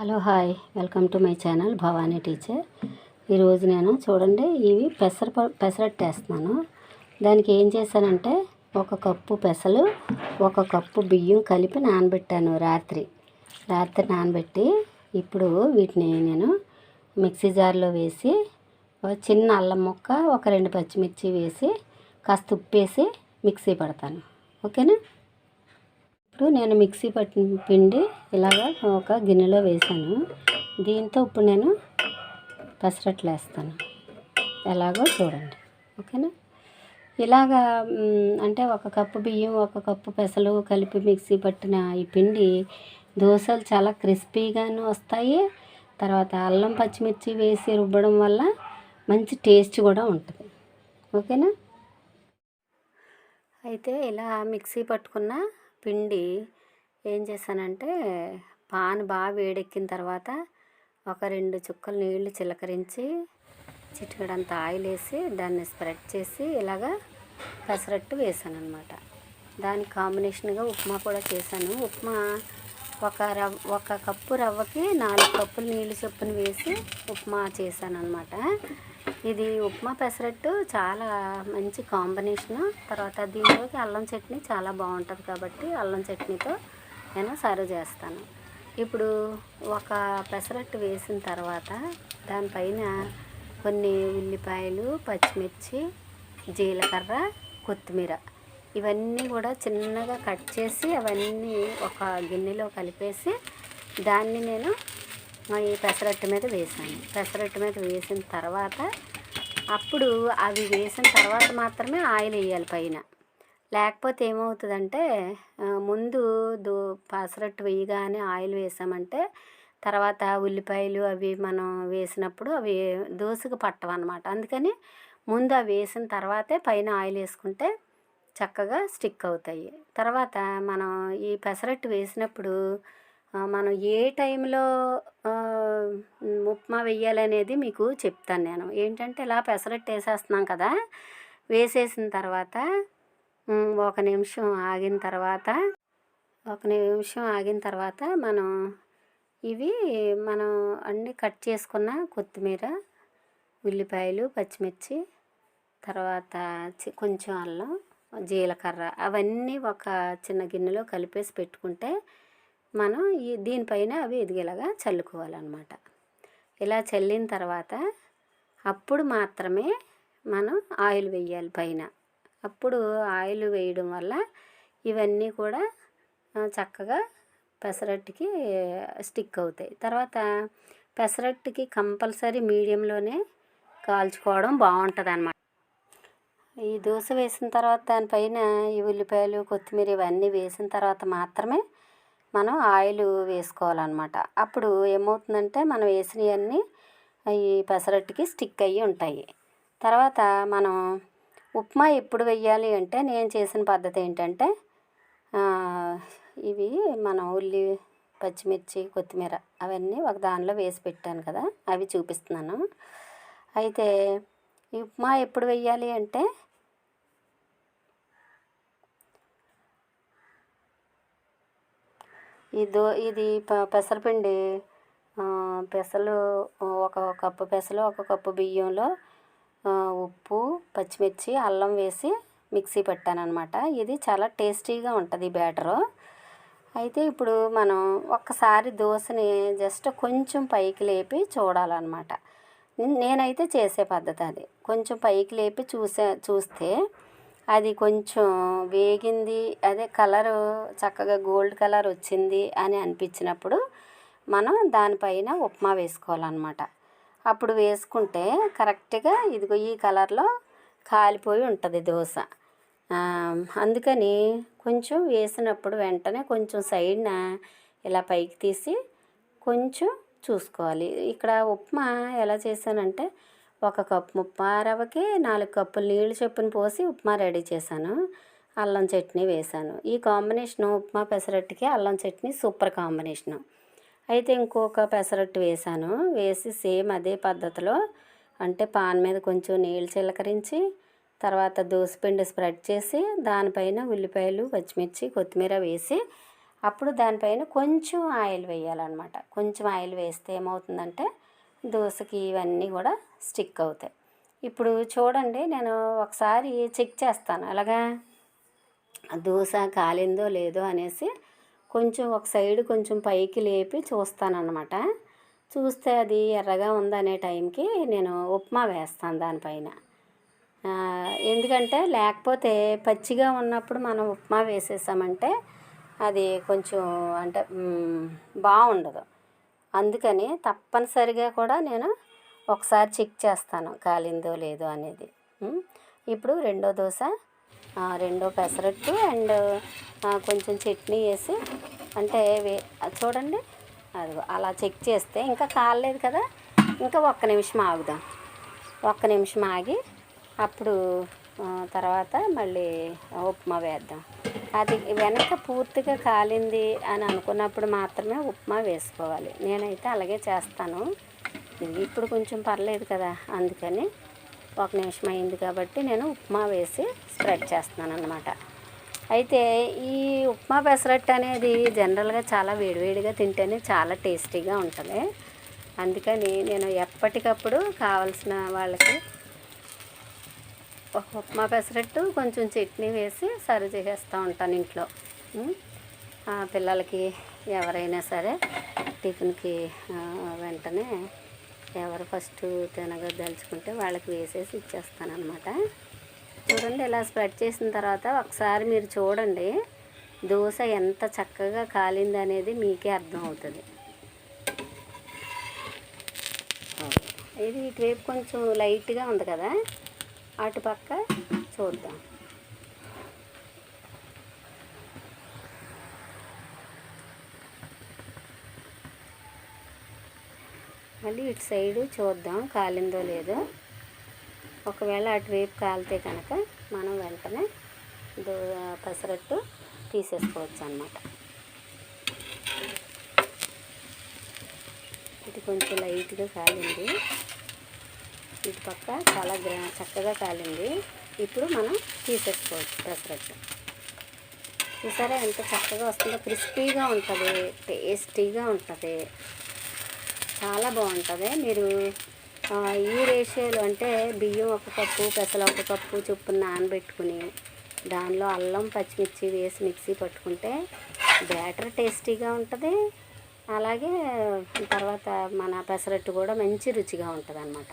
Hello hi welcome to my channel Bhavani teacher. ఈరోజు నేను చూడండి ఇవి పెసర ప- పెసరట్టు వేస్తున్నాను. దానికి ఏం చేశానంటే ఒక కప్పు పెసలు ఒక కప్పు బియ్యం కలిపి నానబెట్టాను రాత్రి. రాత్రి నానబెట్టి ఇప్పుడు వీటిని నేను మిక్సీ జార్లో వేసి చిన్న అల్లం ముక్క ఒక రెండు పచ్చిమిర్చి వేసి కాస్త ఉప్పేసి మిక్సీ పడతాను. ఓకేనా? ఇప్పుడు నేను మిక్సీ పట్టిన పిండి ఇలాగ ఒక గిన్నెలో వేసాను. దీంతో ఇప్పుడు నేను పెసరట్లు వేస్తాను. ఎలాగో చూడండి. ఓకేనా? ఇలాగా అంటే ఒక కప్పు బియ్యం ఒక కప్పు పెసలు కలిపి మిక్సీ పట్టిన ఈ పిండి దోశలు చాలా క్రిస్పీగాను వస్తాయి. తర్వాత అల్లం పచ్చిమిర్చి వేసి రుబ్బడం వల్ల మంచి టేస్ట్ కూడా ఉంటుంది. ఓకేనా? అయితే ఇలా మిక్సీ పట్టుకున్న పిండి ఏం చేశానంటే పాన్ బాగా వేడెక్కిన తర్వాత ఒక రెండు చుక్కలు నీళ్ళు చిలకరించి చిటికడంత ఆయిల్ వేసి దాన్ని స్ప్రెడ్ చేసి ఇలాగా పెసరట్టు వేసాను అనమాట దానికి కాంబినేషన్గా ఉప్మా కూడా చేశాను. ఉప్మా ఒక రవ్ ఒక కప్పు రవ్వకి నాలుగు కప్పులు నీళ్ళు చొప్పున వేసి ఉప్మా చేశాను అనమాట ఇది ఉప్మా పెసరట్టు చాలా మంచి కాంబినేషను. తర్వాత దీనిలోకి అల్లం చట్నీ చాలా బాగుంటుంది కాబట్టి అల్లం చట్నీతో నేను సర్వ్ చేస్తాను. ఇప్పుడు ఒక పెసరట్టు వేసిన తర్వాత దానిపైన కొన్ని ఉల్లిపాయలు పచ్చిమిర్చి జీలకర్ర కొత్తిమీర ఇవన్నీ కూడా చిన్నగా కట్ చేసి అవన్నీ ఒక గిన్నెలో కలిపేసి దాన్ని నేను ఈ పెసరట్టు మీద వేసాను. పెసరట్టు మీద వేసిన తర్వాత అప్పుడు అవి వేసిన తర్వాత మాత్రమే ఆయిల్ వేయాలి పైన. లేకపోతే ఏమవుతుందంటే ముందు దో పెసరట్టు వేయగానే ఆయిల్ వేసామంటే తర్వాత ఉల్లిపాయలు అవి మనం వేసినప్పుడు అవి దోశకు పట్టవన్నమాట. అందుకని ముందు అవి వేసిన తర్వాతే పైన ఆయిల్ వేసుకుంటే చక్కగా స్టిక్ అవుతాయి. తర్వాత మనం ఈ పెసరట్టు వేసినప్పుడు మనం ఏ టైంలో ఉప్మా వేయాలనేది మీకు చెప్తాను నేను. ఏంటంటే ఇలా పెసరట్టు వేసేస్తున్నాం కదా వేసేసిన తర్వాత ఒక నిమిషం ఆగిన తర్వాత ఒక నిమిషం ఆగిన తర్వాత మనం ఇవి మనం అన్నీ కట్ చేసుకున్న కొత్తిమీర ఉల్లిపాయలు పచ్చిమిర్చి తర్వాత చి- కొంచెం అల్లం జీలకర్ర అవన్నీ ఒక చిన్న గిన్నెలో కలిపేసి పెట్టుకుంటే మనం ఈ దీనిపైన అవి ఎదిగేలాగా చల్లుకోవాలన్నమాట. ఇలా చల్లిన తర్వాత అప్పుడు మాత్రమే మనం ఆయిల్ వేయాలి పైన. అప్పుడు ఆయిల్ వేయడం వల్ల ఇవన్నీ కూడా చక్కగా పెసరట్టుకి స్టిక్ అవుతాయి. తర్వాత పెసరట్టుకి కంపల్సరీ మీడియంలోనే కాల్చుకోవడం బాగుంటుంది అన్నమాట ఈ దోశ వేసిన తర్వాత దానిపైన ఈ ఉల్లిపాయలు కొత్తిమీర ఇవన్నీ వేసిన తర్వాత మాత్రమే మనం ఆయిల్ వేసుకోవాలన్నమాట. అప్పుడు ఏమవుతుందంటే మనం వేసినవన్నీ ఈ పెసరట్టుకి స్టిక్ అయ్యి ఉంటాయి. తర్వాత మనం ఉప్మా ఎప్పుడు వెయ్యాలి అంటే నేను చేసిన పద్ధతి ఏంటంటే ఇవి మనం ఉల్లి పచ్చిమిర్చి కొత్తిమీర అవన్నీ ఒక దానిలో వేసి పెట్టాను కదా అవి చూపిస్తున్నాను. అయితే ఈ ఉప్మా ఎప్పుడు వెయ్యాలి అంటే ఈ దో ఇది ప- పెసరపిండి పెసలు ఒక కప్పు పెసలు ఒక కప్పు బియ్యంలో ఉప్పు పచ్చిమిర్చి అల్లం వేసి మిక్సీ పెట్టానమాట ఇది చాలా టేస్టీగా ఉంటుంది బ్యాటరు. అయితే ఇప్పుడు మనం ఒక్కసారి దోశని జస్ట్ కొంచెం పైకి లేపి చూడాలన్నమాట. నేనైతే చేసే పద్ధతి అది. కొంచెం పైకి లేపి చూసే చూస్తే అది కొంచెం వేగింది అదే కలరు చక్కగా గోల్డ్ కలర్ వచ్చింది అని అనిపించినప్పుడు మనం దానిపైన ఉప్మా వేసుకోవాలన్నమాట. అప్పుడు వేసుకుంటే కరెక్ట్గా ఇదిగో ఈ కలర్లో కాలిపోయి ఉంటుంది దోశ. అందుకని కొంచెం వేసినప్పుడు వెంటనే కొంచెం సైడ్న ఇలా పైకి తీసి కొంచెం చూసుకోవాలి. ఇక్కడ ఉప్మా ఎలా చేశానంటే ఒక కప్పు ముప్పా రవ్వకి నాలుగు కప్పులు నీళ్ళు చొప్పున పోసి ఉప్మా రెడీ చేశాను. అల్లం చట్నీ వేశాను. ఈ కాంబినేషన్ ఉప్మా పెసరట్టుకి అల్లం చట్నీ సూపర్ కాంబినేషను. అయితే ఇంకొక పెసరట్టు వేశాను. వేసి సేమ్ అదే పద్ధతిలో అంటే పాన్ మీద కొంచెం నీళ్ళు చిలకరించి తర్వాత దోసపిండి స్ప్రెడ్ చేసి దానిపైన ఉల్లిపాయలు పచ్చిమిర్చి కొత్తిమీర వేసి అప్పుడు దానిపైన కొంచెం ఆయిల్ వేయాలన్నమాట. కొంచెం ఆయిల్ వేస్తే ఏమవుతుందంటే దోశకి ఇవన్నీ కూడా స్టిక్ అవుతాయి. ఇప్పుడు చూడండి నేను ఒకసారి చెక్ చేస్తాను. అలాగా దోశ కాలిందో లేదో అనేసి కొంచెం ఒక సైడ్ కొంచెం పైకి లేపి చూస్తానన్నమాట. చూస్తే అది ఎర్రగా ఉందనే టైంకి నేను ఉప్మా వేస్తాను దానిపైన ఎందుకంటే లేకపోతే పచ్చిగా ఉన్నప్పుడు మనం ఉప్మా వేసేసామంటే అది కొంచెం అంటే బాగుండదు. అందుకని తప్పనిసరిగా కూడా నేను ఒకసారి చెక్ చేస్తాను కాలిందో లేదో అనేది. ఇప్పుడు రెండో దోశ రెండో పెసరట్టు అండ్ కొంచెం చట్నీ వేసి అంటే వే- అది చూడండి అదిగో అలా చెక్ చేస్తే ఇంకా కాలేదు కదా ఇంకా ఒక్క నిమిషం ఆగుదాం. ఒక్క నిమిషం ఆగి అప్పుడు తర్వాత మళ్ళీ ఉప్మా వేద్దాం. అది వెనక పూర్తిగా కాలింది అని అనుకున్నప్పుడు మాత్రమే ఉప్మా వేసుకోవాలి. నేనైతే అలాగే చేస్తాను. ఇప్పుడు కొంచెం పర్లేదు కదా అందుకని ఒక నిమిషం అయింది కాబట్టి నేను ఉప్మా వేసి స్ప్రెడ్ చేస్తున్నాను అనమాట అయితే ఈ ఉప్మా పెసరట్టు అనేది జనరల్గా చాలా వేడివేడిగా తింటేనే చాలా టేస్టీగా ఉంటుంది. అందుకని నేను ఎప్పటికప్పుడు కావలసిన వాళ్ళకి ఉప్మా పెసరట్టు కొంచెం చట్నీ వేసి సర్వ్ చేసేస్తూ ఉంటాను ఇంట్లో. ఆ పిల్లలకి ఎవరైనా సరే టిఫిన్కి వెంటనే ఎవరు ఫస్ట్ తినగదలుచుకుంటే వాళ్ళకి వేసేసి ఇచ్చేస్తాను అనమాట చూడండి ఇలా స్ప్రెడ్ చేసిన తర్వాత ఒకసారి మీరు చూడండి దోశ ఎంత చక్కగా కాలింది అనేది మీకే అర్థం అవుతుంది. ఇది ఇటువైపు కొంచెం లైట్గా ఉంది కదా? అటుపక్క చూద్దాం. మళ్ళీ ఇటు సైడు చూద్దాం కాలిందో లేదో. ఒకవేళ అటువైపు కాలితే కనుక మనం వెంటనే దో పెసరట్టు తీసేసుకోవచ్చు అన్నమాట. ఇది కొంచెం లైట్గా కాలింది. ఇటు పక్క చాలా గ్రా చక్కగా కాలింది. ఇప్పుడు మనం తీసేసుకోవచ్చు పెసరట్టు చూసారా ఎంత చక్కగా వస్తుందో క్రిస్పీగా ఉంటుంది టేస్టీగా ఉంటుంది. చాలా బాగుంటుంది. మీరు ఈ రేషియోలో అంటే బియ్యం ఒక కప్పు పెసలు ఒక కప్పు చొప్పున నానబెట్టుకుని దానిలో అల్లం పచ్చిమిర్చి వేసి మిక్సీ పట్టుకుంటే బ్యాటర్ టేస్టీగా ఉంటుంది. అలాగే తర్వాత మన పెసరట్టు కూడా మంచి రుచిగా ఉంటుంది అన్నమాట